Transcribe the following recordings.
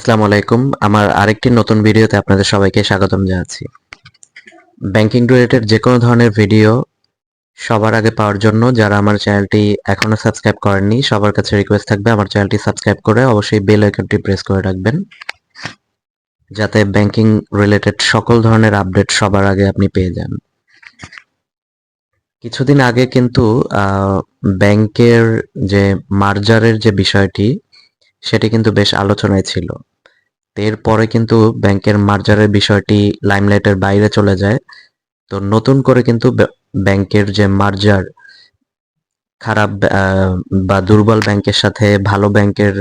আসসালামু আলাইকুম। আমার আরেকটি নতুন ভিডিওতে আপনাদের সবাইকে স্বাগতম জানাচ্ছি। ব্যাংকিং রিলেটেড যে কোনো ধরনের ভিডিও সবার আগে পাওয়ার জন্য যারা আমার চ্যানেলটি এখনও সাবস্ক্রাইব করেননি, সবার কাছে রিকোয়েস্ট থাকবে আমার চ্যানেলটি সাবস্ক্রাইব করে অবশ্যই বেল আইকনটি প্রেস করে রাখবেন। যাতে ব্যাংকিং রিলেটেড সকল ধরনের আপডেট সবার আগে আপনি পেয়ে যান। কিছুদিন আগে কিন্তু ব্যাংকের যে মার্জারের যে বিষয়টি, সেটি কিন্তু বেশ আলোচনায় ছিল। এরপরে কিন্তু ব্যাংকের মার্জারের বিষয়টি লাইমলাইটের বাইরে চলে যায়। তো নতুন করে কিন্তু ব্য- ব্যাংকের যে মার্জার খারাপ বা দুর্বল ব্যাংকের সাথে ভালো ব্যাংকের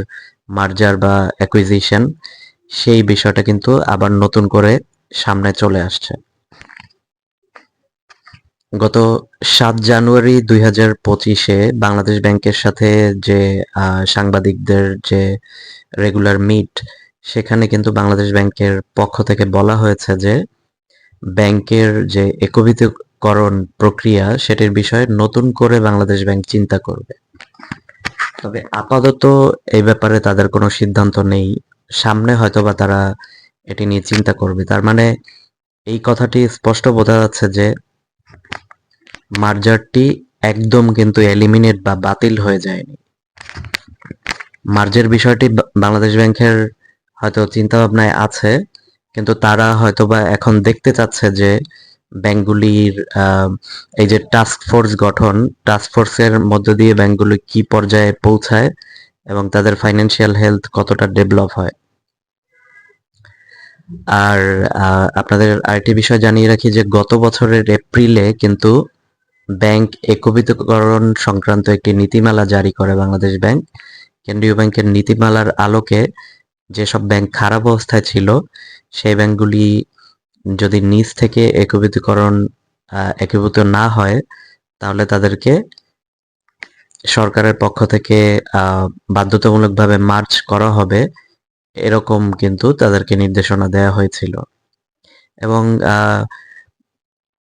মার্জার বা অ্যাকুইজিশন সেই বিষয়টা কিন্তু আবার নতুন করে সামনে চলে আসছে। গত সাত জানুয়ারি দুই হাজার পঁচিশে বাংলাদেশ ব্যাংকের সাথে যে সাংবাদিকদের যে রেগুলার মিট সেখানে কিন্তু বাংলাদেশ ব্যাংকের পক্ষ থেকে বলা হয়েছে যে ব্যাংকের যে একীভূতকরণ প্রক্রিয়া সেটির বিষয়ে নতুন করে বাংলাদেশ ব্যাংক চিন্তা করবে। তবে আপাতত এই ব্যাপারে তাদের কোনো সিদ্ধান্ত নেই। সামনে হয়তোবা তারা এটি নিয়ে চিন্তা করবে। তার মানে এই কথাটি স্পষ্ট বোঝা যাচ্ছে যে মার্জারটি একদম কিন্তু এলিমিনেট বা বাতিল হয়ে যায়নি। মার্জের বিষয়টি বা- বাংলাদেশ ব্যাংকের হয়তো চিন্তা ভাবনায় আছে, কিন্তু তারা হয়তোবা এখন দেখতে চাচ্ছে যে ব্যাংকগুলির এই যে টাস্ক ফোর্স গঠন টাস্ক ফোর্সের মধ্য দিয়ে ব্যাংকগুলি কি পর্যায়ে পৌঁছায় এবং তাদের ফাইন্যান্সিয়াল হেলথ কতটা ডেভেলপ হয়। আর আপনাদের আরেকটি বিষয় জানিয়ে রাখি যে গত বছরের এপ্রিলে কিন্তু ব্যাংক একীভূতকরণ সংক্রান্ত একটি নীতিমালা জারি করে বাংলাদেশ ব্যাংক। কেন্দ্রীয় ব্যাংকের নীতিমালার আলোকে যেসব ব্যাংক খারাপ অবস্থায় ছিল, সেই ব্যাংকগুলি যদি নিজ থেকে একীভূতকরণ একীভূত না হয়, তাহলে তাদেরকে সরকারের পক্ষ থেকে বাধ্যতামূলকভাবে মার্চ করা হবে। এরকম কিন্তু তাদেরকে নির্দেশনা দেওয়া হয়েছিল। এবং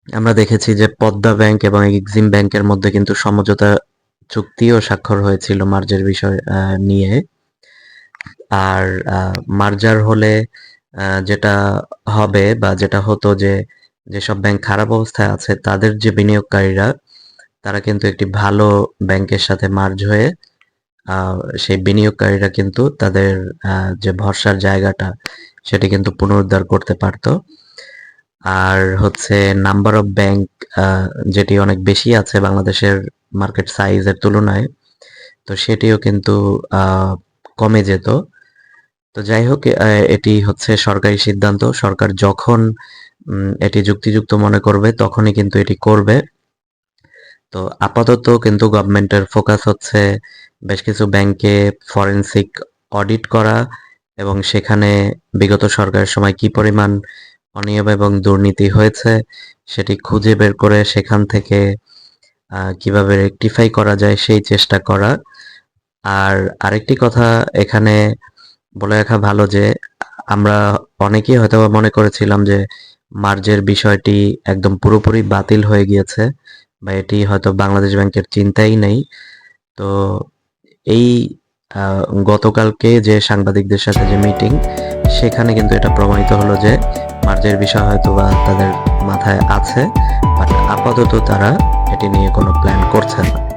আমরা দেখেছি যে পদ্মা ব্যাংক এবং এক্সিম ব্যাংকের মধ্যে কিন্তু সমঝোতা চুক্তিও স্বাক্ষর হয়েছিল মার্জের বিষয় নিয়ে। আর মার্জার হলে যেটা হবে বা যেটা হতো যে, যেসব ব্যাংক খারাপ অবস্থায় আছে, তাদের যে বিনিয়োগকারীরা, তারা কিন্তু একটি ভালো ব্যাংকের সাথে মার্জ হয়ে সেই বিনিয়োগকারীরা কিন্তু তাদের যে ভরসার জায়গাটা, সেটি কিন্তু পুনরুদ্ধার করতে পারতো। আর হচ্ছে নাম্বার অফ ব্যাংক যেটি অনেক বেশি আছে বাংলাদেশের মার্কেট সাইজের তুলনায়, তো সেটিও কিন্তু কমে যেত। তো যাই হোক এটি হচ্ছে সরকারি সিদ্ধান্ত। সরকার যখন এটি যুক্তিযুক্ত মনে করবে, তখনই কিন্তু এটি করবে। তো আপাতত কিন্তু গভর্নমেন্টের ফোকাস হচ্ছে বেশ কিছু ব্যাংকে ফরেনসিক অডিট করা এবং সেখানে বিগত সরকারের সময় কি পরিমাণ অনিয়ম এবং দুর্নীতি হয়েছে সেটি খুঁজে বের করে সেখান থেকে কীভাবে রেকটিফাই করা যায় সেই চেষ্টা করা। আর আরেকটি কথা এখানে বলে রাখা ভালো যে, আমরা অনেকেই হয়তো মনে করেছিলাম যে, মার্জের বিষয়টি একদম পুরোপুরি বাতিল হয়ে গিয়েছে বা এটি হয়তো বাংলাদেশ ব্যাংকের চিন্তাই নেই। তো এই গতকালকে যে সাংবাদিকদের সাথে যে মিটিং, সেখানে কিন্তু এটা প্রমাণিত হলো যে, মার্জের বিষয় হয়তো বা তাদের মাথায় আছে, বাট আপাতত তারা এটি নিয়ে কোনো প্ল্যান করছে না।